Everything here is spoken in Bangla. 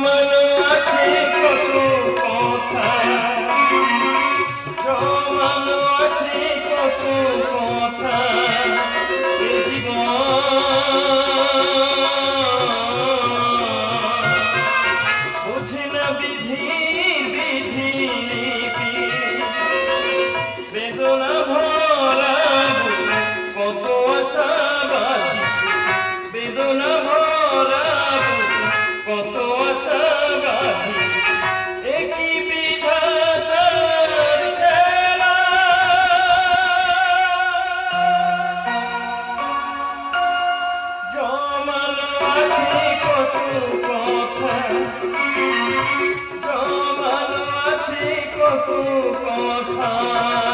Come on. জমানো আছে কত কথা।